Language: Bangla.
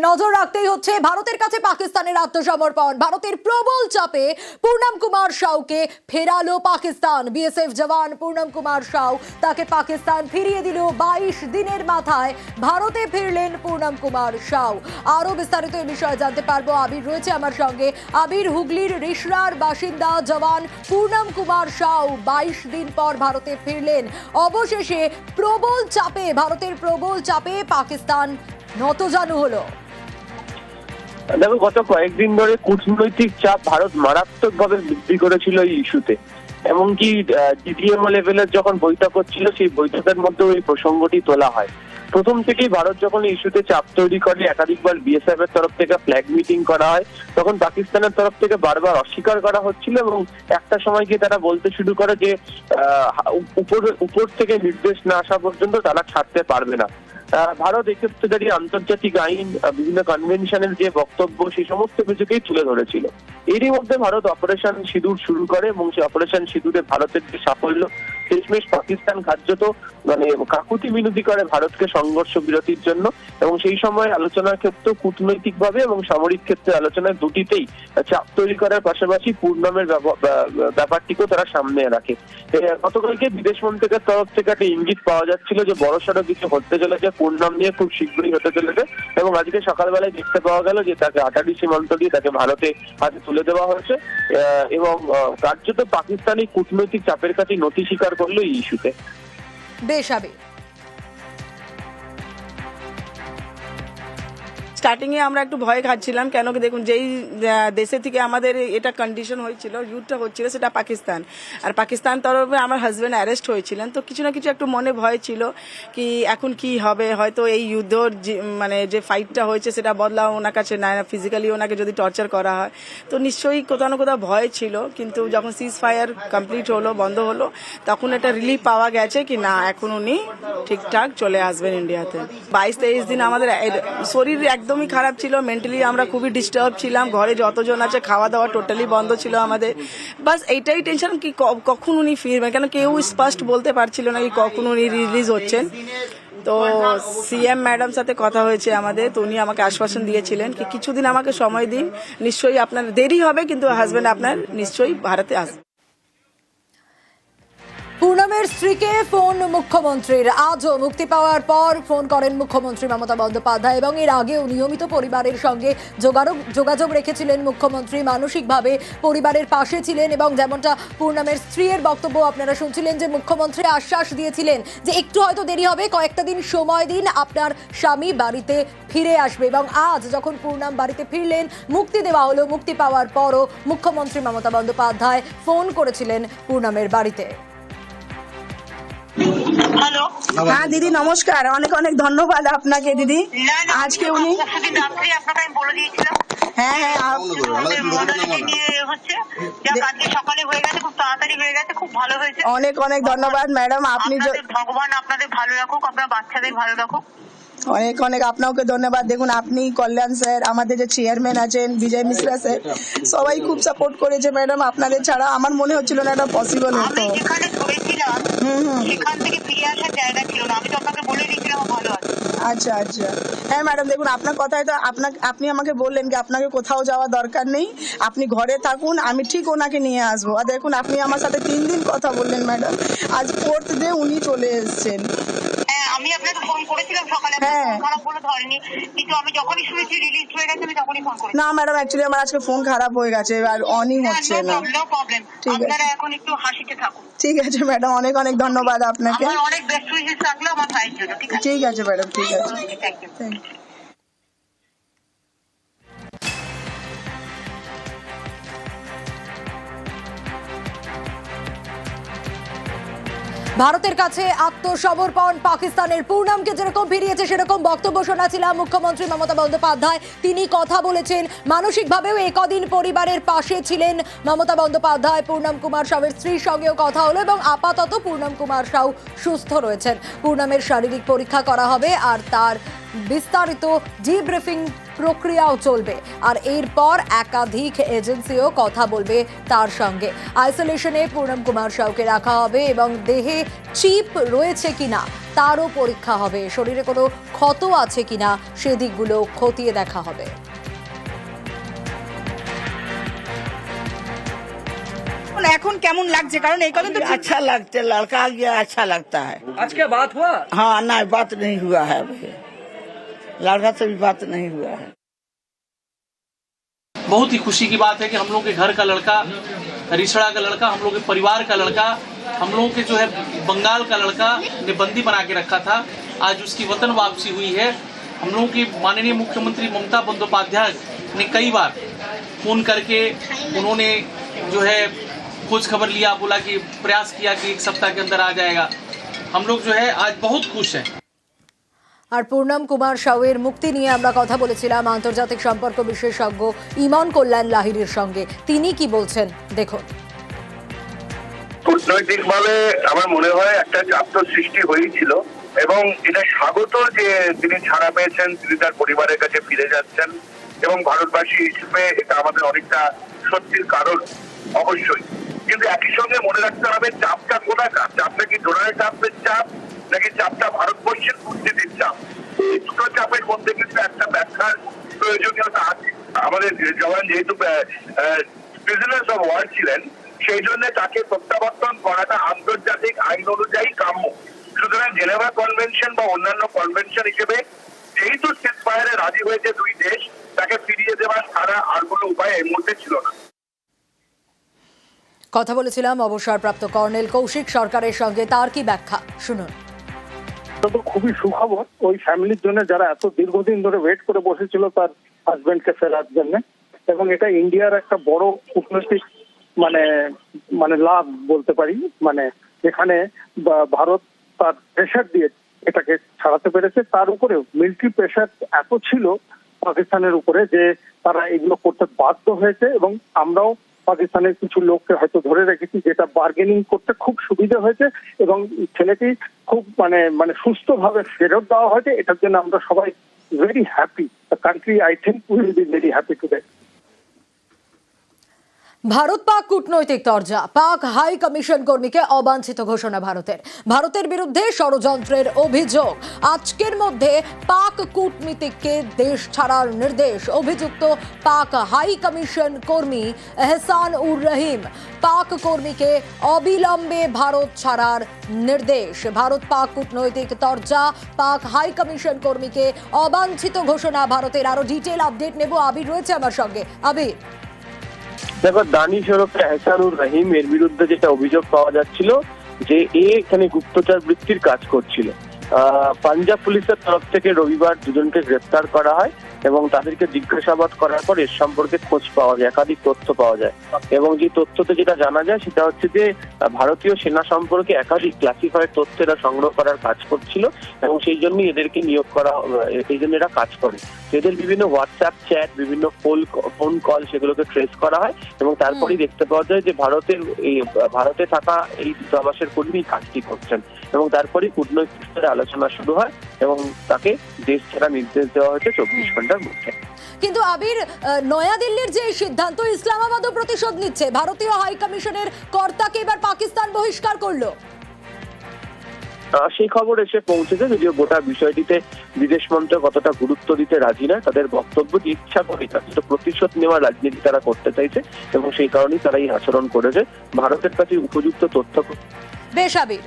নজর রাখতেই হচ্ছে ভারতের কাছে পাকিস্তানের আত্মসমর্পণ। ভারতের প্রবল চাপে পূর্ণম কুমার সাউকে ফেরালো পাকিস্তান। বিএসএফ জওয়ান পূর্ণম কুমার সাউ তাকে পাকিস্তান ফিরিয়ে দিল বাইশ দিনের মাথায়। ভারতে ফিরলেন পূর্ণম কুমার সাউ। আরও বিস্তারিত এই বিষয়ে জানতে পারব। আবির রয়েছে আমার সঙ্গে। আবির হুগলির রিসরার বাসিন্দা জওয়ান পূর্ণম কুমার সাউ বাইশ দিন পর ভারতে ফিরলেন। অবশেষে প্রবল চাপে, ভারতের প্রবল চাপে পাকিস্তান নতজানু হলো। দেখো, গত কয়েকদিন ধরে কূটনৈতিক চাপ ভারত মারাত্মকভাবে বৃদ্ধি করেছিল এই ইস্যুতে। এমনকি ডিডিএমও লেভেলের যখন বৈঠক হচ্ছিল, সেই বৈঠকের মধ্যে এই প্রসঙ্গটি তোলা হয়। প্রথম থেকেই ভারত যখন ইস্যুতে চাপ তৈরি করে, একাধিকবার বিএসএফ এর তরফ থেকে ফ্ল্যাগ মিটিং করা হয়, তখন পাকিস্তানের তরফ থেকে বারবার অস্বীকার করা হচ্ছিল এবং একটা সময় গিয়ে তারা বলতে শুরু করে যে উপর থেকে নির্দেশ না আসা পর্যন্ত তারা ছাড়তে পারবে না। ভারত এক্ষেত্রে আন্তর্জাতিক আইন বিভিন্ন কনভেনশনের যে বক্তব্য, সেই সমস্ত কিছুকেই তুলে ধরেছিল। এরই মধ্যে ভারত অপারেশন সিঁদুর শুরু করে এবং সেই অপারেশন সিঁদুরে ভারতের যে সাফল্য, শেষমেশ পাকিস্তান কার্যত মানে কাকুতি বিনতি করে ভারতকে সংঘর্ষ বিরতির জন্য, এবং সেই সময় আলোচনার ক্ষেত্রে কূটনৈতিক ভাবে এবং সামরিক ক্ষেত্রে আলোচনায় দুটিতেই চাপ তৈরি করার পাশাপাশি পূর্ণমের ব্যাপ- ব্যাপ- ব্যাপারটিকেও তারা সামনে রাখে। গতকালকে বিদেশ মন্ত্রকের তরফ থেকে একটা ইঙ্গিত পাওয়া যাচ্ছিল যে বড় সড়ো কিছু হতে চলেছে, পূর্ণম নিয়ে খুব শীঘ্রই হতে চলেছে, এবং আজকে সকালবেলায় দেখতে পাওয়া গেল যে তাকে আটারি সীমান্ত দিয়ে তাকে ভারতে হাতে তুলে দেওয়া হয়েছে এবং কার্যত পাকিস্তানি কূটনৈতিক চাপের কাছে নথি স্বীকার করল এই ইস্যুতে। বেশ স্টার্টিংয়ে আমরা একটু ভয় খাচ্ছিলাম, কেন কি দেখুন, যেই দেশে থেকে আমাদের এটা কন্ডিশন হয়েছিল ইউথটা হচ্ছিল সেটা পাকিস্তান। আর পাকিস্তান তরফে আমার হাজব্যান্ড অ্যারেস্ট হয়েছিলেন, তো কিছু না কিছু একটু মনে ভয় ছিল কি এখন কি হবে, হয়তো এই যুদ্ধর মানে যে ফাইটটা হয়েছে সেটা বদলা ওনার কাছে, না ফিজিক্যালি ওনাকে যদি টর্চার করা হয়। তো নিশ্চয়ই কোথাও না কোথাও ভয় ছিল, কিন্তু যখন সিজ ফায়ার কমপ্লিট হলো, বন্ধ হলো, তখন একটা রিলিফ পাওয়া গেছে কি না, এখন উনি ঠিকঠাক চলে আসবেন ইন্ডিয়াতে বাইশ তেইশ দিন আমাদের শরীর শরীর একদমই খারাপ ছিল। মেন্টালি আমরা খুবই ডিস্টার্ব ছিলাম। ঘরে যতজন আছে খাওয়া দাওয়া টোটালি বন্ধ ছিল আমাদের। বাস এইটাই টেনশন কি কখন উনি ফিরবেন? কেন কেউ স্পষ্ট বলতে পারছিল না কি কখন উনি রিলিজ হচ্ছেন। তো সিএম ম্যাডাম সাথে কথা হয়েছে আমাদের। তো উনি আমাকে আশ্বাসন দিয়েছিলেন কি কিছুদিন আমাকে সময় দিন। নিশ্চয়ই আপনার দেরি হবে, কিন্তু হাজব্যান্ড আপনার নিশ্চয়ই ভারতে আসবে পূর্ণমের স্ত্রীকে ফোন মুখ্যমন্ত্রীর। আজও মুক্তি পাওয়ার পর ফোন করেন মুখ্যমন্ত্রী মমতা বন্দ্যোপাধ্যায় এবং এর আগেও নিয়মিত পরিবারের সঙ্গে যোগাযোগ যোগাযোগ রেখেছিলেন মুখ্যমন্ত্রী। মানসিকভাবে পরিবারের পাশে ছিলেন এবং যেমনটা পূর্ণমের স্ত্রীর বক্তব্য আপনারা শুনছিলেন যে মুখ্যমন্ত্রী আশ্বাস দিয়েছিলেন যে একটু হয়তো দেরি হবে, কয়েকটা দিন সময় দিন, আপনার স্বামী বাড়িতে ফিরে আসবে এবং আজ যখন পূর্ণাম বাড়িতে ফিরলেন, মুক্তি দেওয়া হলো। মুক্তি পাওয়ার পরও মুখ্যমন্ত্রী মমতা বন্দ্যোপাধ্যায় ফোন করেছিলেন পূর্ণামের বাড়িতে। হ্যালো হ্যাঁ দিদি নমস্কার। অনেক অনেক ধন্যবাদ আপনাকে দিদি। আজকে উনি আপনাকে আমি বলে দিয়েছিলাম। হ্যাঁ হ্যাঁ আপ- আমাদের মডালিটি নিয়ে হচ্ছে। যা আজকে সকালে হয়ে গেছে খুব তাড়াতাড়ি হয়ে গেছে খুব ভালো হয়েছে। অনেক অনেক ধন্যবাদ ম্যাডাম। আপনি ভগবান আপনাদের ভালো রাখুক আপনার বাচ্চাদের ভালো রাখুক। অনেক অনেক আপনাকে ধন্যবাদ। দেখুন আপনি কল্যাণ স্যার আমাদের যে চেয়ারম্যান আছেন বিজয় মিশ্রা স্যার সবাই খুব সাপোর্ট করেছে ম্যাডাম। আপনাদের ছাড়া আমার মনে হচ্ছিল না এটা পসিবল হতো। হুম সেখান থেকে ফিরে আসার জায়গা ছিল না। আমি তো আপনাকে বলে দিয়েছিলাম ভালো আছে। আচ্ছা আচ্ছা। হ্যাঁ ম্যাডাম দেখুন আপনার কথায় তো আপনাকে আপনি আমাকে বললেন যে আপনাকে কোথাও যাওয়া দরকার নেই। আপনি ঘরে থাকুন আমি ঠিক ওনাকে নিয়ে আসব। আর দেখুন আপনি আমার সাথে তিন দিন কথা বললেন ম্যাডাম। আজ ফোর্থ ডে উনি চলে এসেছেন। আমি আপনাকে ফোন করেছিলাম সকালে হ্যাঁ। ফোন খারাপ বলে ধরেনি কিন্তু আমি যখনই শুনেছি রিলিজ হয়ে গেছে আমি তখনই ফোন করেছি। না ম্যাডাম অ্যাকচুয়ালি আমার আজকে ফোন খারাপ হয়ে গেছে আর অনই হচ্ছে না। No problem. আপনারা এখন একটু হাসিতে থাকুন। ঠিক আছে ম্যাডাম অনেক অনেক ধন্যবাদ আপনাকে। আমার অনেক বেস্ট উইশেস থাকল আমার ভাইয়ের জন্য ঠিক আছে? ঠিক আছে ম্যাডাম ঠিক আছে। থ্যাংক ইউ ভারতের কাছে আত্মসমর্পণ, পাকিস্তানের পূর্ণামকে যেরকম ফিরিয়েছে, সেরকম বক্তব্য শোনাছিলাম মুখ্যমন্ত্রী মমতা বন্দ্যোপাধ্যায়। তিনি কথা বলেছেন, মানসিকভাবেও একদিন পরিবারের পাশে ছিলেন মমতা বন্দ্যোপাধ্যায়। পূর্ণাম কুমার সাউয়ের স্ত্রীর সঙ্গেও কথা হলো এবং আপাতত পূর্ণাম কুমার সাউ সুস্থ রয়েছেন। পূর্ণামের শারীরিক পরীক্ষা করা হবে আর তার বিস্তারিত ডিব্রিফিং প্রক্রিয়াও চলবে আর এরপর একাধিক এজেন্সিও কথা বলবে তার সঙ্গে আইসোলেশনে পূর্ণম কুমার সাউকে রাখা হবে এবং দেহে চিপ রয়েছে কিনা তারও পরীক্ষা হবে শরীরে কোনো ক্ষত আছে কিনা সেদিকগুলো খতিয়ে দেখা হবে এখন এখন কেমন লাগছে কারণ এই কথা তো अच्छा लगता है लड़का आ गया अच्छा लगता है आज क्या बात हुआ हाँ नहीं बात नहीं हुआ है अभी लड़का से भी बात नहीं हुआ है। बहुत ही खुशी की बात है कि हम लोग के घर का लड़का, रिसड़ा का लड़का, हम लोग के परिवार का लड़का, हम लोग के जो है बंगाल का लड़का ने बंदी बना के रखा था। आज उसकी वतन वापसी हुई है। हम लोगों की माननीय मुख्यमंत्री ममता बंदोपाध्याय ने कई बार फ़ोन करके उन्होंने जो है खोज खबर लिया, बोला कि प्रयास किया कि एक सप्ताह के अंदर आ जाएगा। हम लोग जो है आज बहुत खुश हैं। আর পূর্ণম কুমার সাউয়ের মুক্তি নিয়ে আমরা কথা বলেছিলাম আন্তর্জাতিক সম্পর্ক বিশেষজ্ঞ ইমন কল্যাণ লাহিড়ির সঙ্গে। তিনি কি বলছেন? দেখুন। কূটনৈতিকভাবে আমার মনে হয় একটা চাপ তো সৃষ্টি হয়েছিল এবং এটা স্বাগত যে তিনি ছাড়া পেয়েছেন, তিনি তার পরিবারের কাছে ফিরে যাচ্ছেন এবং ভারতবাসী হিসেবে এটা আমাদের অনেকটা সত্যির কারণ অবশ্যই। কিন্তু একই সঙ্গে মনে রাখতে হবে, চাপটা কোথাকার চাপটা কি ডোনাল্ড ট্রাম্পের চাপ নাকি চাপটা ভারতবর্ষের কূটনীতির চাপ এই দুটো চাপের মধ্যে কিন্তু একটা ব্যাখ্যার প্রয়োজনীয়তা আছে আমাদের জওয়ান যেহেতু প্রিজনার্স অফ ওয়ার ছিলেন সেই জন্য তাকে প্রত্যাবর্তন করাটা আন্তর্জাতিক আইন অনুযায়ী কাম্য। সুতরাং জেনেভা কনভেনশন বা অন্যান্য কনভেনশন হিসেবে যেহেতু সিজফায়ারে রাজি হয়েছে দুই দেশ তাকে ফিরিয়ে দেওয়ার ছাড়া আর কোনো উপায় এই মুহূর্তে ছিল না। কথা বলেছিলাম অবসরপ্রাপ্ত কর্নেল কৌশিক সরকারের সঙ্গে তার কি ব্যাখ্যা? শুনুন। খুবই সুখবর। ওই ফ্যামিলির জন্য যারা এত দীর্ঘদিন ধরে ওয়েট করে বসেছিল তার হাজবেন্ডকে ফেরার জন্য। এবং এটা ইন্ডিয়ার একটা বড় কূটনৈতিক মানে মানে লাভ বলতে পারি। মানে এখানে ভারত তার প্রেশার দিয়ে এটাকে ছাড়াতে পেরেছে। তার উপরে মিলিটারি প্রেশার এত ছিল পাকিস্তানের উপরে যে তারা এগুলো করতে বাধ্য হয়েছে এবং আমরাও পাকিস্তানের কিছু লোককে হয়তো ধরে রেখেছি যেটা বার্গেনিং করতে খুব সুবিধা হয়েছে এবং ছেলেটি খুব মানে মানে সুস্থভাবে ফেরত দেওয়া হয়েছে। এটার জন্য আমরা সবাই very happy. The country, I think, will be very happy today. Bharat Pak কূটনৈতিক তরজা, পাক হাই কমিশন কর্মীকে অবাঞ্ছিত ঘোষণা ভারতের। ভারতের বিরুদ্ধে ষড়যন্ত্রের অভিযোগ। আজকের মধ্যে পাক কূটনীতিককে দেশ ছাড়ার নির্দেশ, অভিযুক্ত পাক হাই কমিশন কর্মী এহসান উর রহিম। পাক কর্মীকে অবিলম্বে ভারত ছাড়ার নির্দেশ। ভারত পাক কূটনৈতিক তরজা, পাক হাই কমিশন কর্মীকে অবাঞ্ছিত ঘোষণা ভারতের। আরও ডিটেল আপডেট নেব। আবির রয়েছে আমার সঙ্গে। আবির। দেখো দানিশ ওরফে এহসানুর রহিম এর বিরুদ্ধে যেটা অভিযোগ পাওয়া যাচ্ছিল যে এ এখানে গুপ্তচর বৃত্তির কাজ করছিল। পাঞ্জাব পুলিশের তরফ থেকে রবিবার দুজনকে গ্রেপ্তার করা হয়। এবং তাদেরকে জিজ্ঞাসাবাদ করার পর এর সম্পর্কে খোঁজ পাওয়া যায় একাধিক তথ্য পাওয়া যায়। এবং যে তথ্যতে যেটা জানা যায় সেটা হচ্ছে যে ভারতীয় সেনা সম্পর্কে একাধিক ক্লাসিফাইড তথ্য এরা সংগ্রহ করার কাজ করছিল এবং সেই জন্যই এদেরকে নিয়োগ করা সেই জন্য এরা কাজ করে। এদের বিভিন্ন হোয়াটসঅ্যাপ চ্যাট বিভিন্ন ফোন ফোন কল সেগুলোকে ট্রেস করা হয় এবং তারপরেই দেখতে পাওয়া যায় যে ভারতের এই ভারতে থাকা এই দূতাবাসের কর্মী কাজটি করছেন এবং তারপরেই কূটনৈতিক স্তরে আলোচনা শুরু হয় এবং তাকে দেশ ছাড়া নির্দেশ দেওয়া হয়েছে চব্বিশ ঘণ্টার মধ্যে কিন্তু আবির নয়াদিল্লির যে সিদ্ধান্ত ইসলামাবাদও প্রতিশোধ নিচ্ছে। ভারতীয় হাই কমিশনের কর্তাকে এবার পাকিস্তান বহিষ্কার করল। সেই খবর এসে পৌঁছেছে যদিও গোটা বিষয়টিতে বিদেশ মন্ত্রক কতটা গুরুত্ব দিতে রাজি নয়। তাদের বক্তব্য যে ইচ্ছা করে তাদের প্রতিশোধ নেওয়ার রাজনীতি তারা করতে চাইছে এবং সেই কারণেই তারা এই আচরণ করেছে। ভারতের কাছে উপযুক্ত তথ্য বেশ আবির।